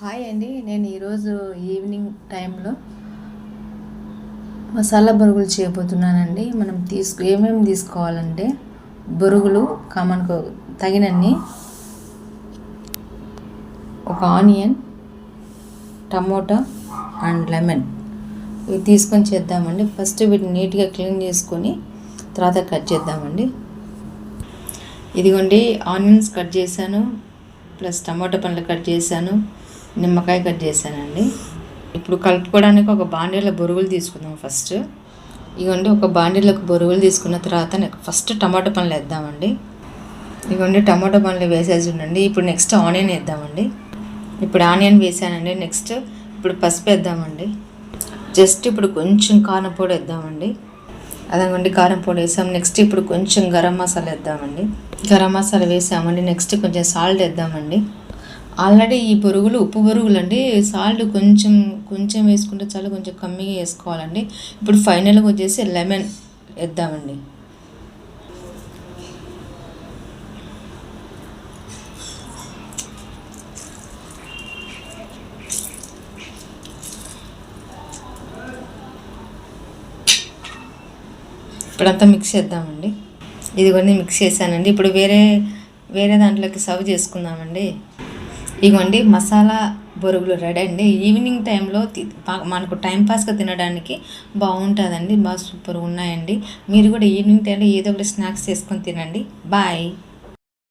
Hi అండి. నేను ఈరోజు ఈవినింగ్ టైంలో మసాలా బొరుగులు చేయబోతున్నానండి. మనం తీసుకు ఏమేమి తీసుకోవాలంటే బొరుగులు కామన్కు తగినన్ని ఒక ఆనియన్ టమోటా అండ్ లెమన్. ఇవి తీసుకొని చేద్దామండి. ఫస్ట్ వీటిని నీట్గా క్లీన్ చేసుకొని తర్వాత కట్ చేద్దామండి. ఇదిగోండి ఆనియన్స్ కట్ చేశాను ప్లస్ టమాటా పండ్లు కట్ చేశాను. నిమ్మకాయ కట్ చేశానండి. ఇప్పుడు కలుపుకోవడానికి ఒక బాండీలో బొరుగులు తీసుకుందాం ఫస్ట్. ఇదిగోండి ఒక బాండీలోకి బొరుగులు తీసుకున్న తర్వాత ఫస్ట్ టమాటో పండ్లు వేద్దామండి. ఇదిగోండి టమాటో పండ్లు వేసేసి ఉండండి ఇప్పుడు నెక్స్ట్ ఆనియన్ వేద్దామండి. ఇప్పుడు ఆనియన్ వేసానండి. నెక్స్ట్ ఇప్పుడు పసుపు వేద్దామండి. జస్ట్ ఇప్పుడు కొంచెం కారం పొడి వేద్దామండి. అదనండి కారం పొడి వేసాం. నెక్స్ట్ ఇప్పుడు కొంచెం గరం మసాలా వేద్దామండి. గరం మసాలా వేసామండి. నెక్స్ట్ కొంచెం సాల్ట్ వేద్దామండి. ఆల్రెడీ ఈ బొరుగులు ఉప్పు బొరుగులు అండి సాల్ట్ కొంచెం కొంచెం వేసుకుంటే చాలా కొంచెం కమ్మిగా వేసుకోవాలండి. ఇప్పుడు ఫైనల్గా వచ్చేసి లెమన్ వేద్దామండి. ఇప్పుడంతా మిక్స్ చేద్దామండి. ఇదిగోండి మిక్స్ చేశానండి. ఇప్పుడు వేరే వేరే దాంట్లోకి సర్వ్ చేసుకుందామండి. ఇదిగోండి మసాలా బొరుగులు రెడీ అండి. ఈవినింగ్ టైంలో తి- పా- మనకు టైంపాస్గా తినడానికి బాగుంటుందండి బాగా సూపర్ ఉన్నాయండి. మీరు కూడా ఈవినింగ్ టైంలో ఏదో ఒకటి స్నాక్స్ చేసుకొని తినండి. బాయ్.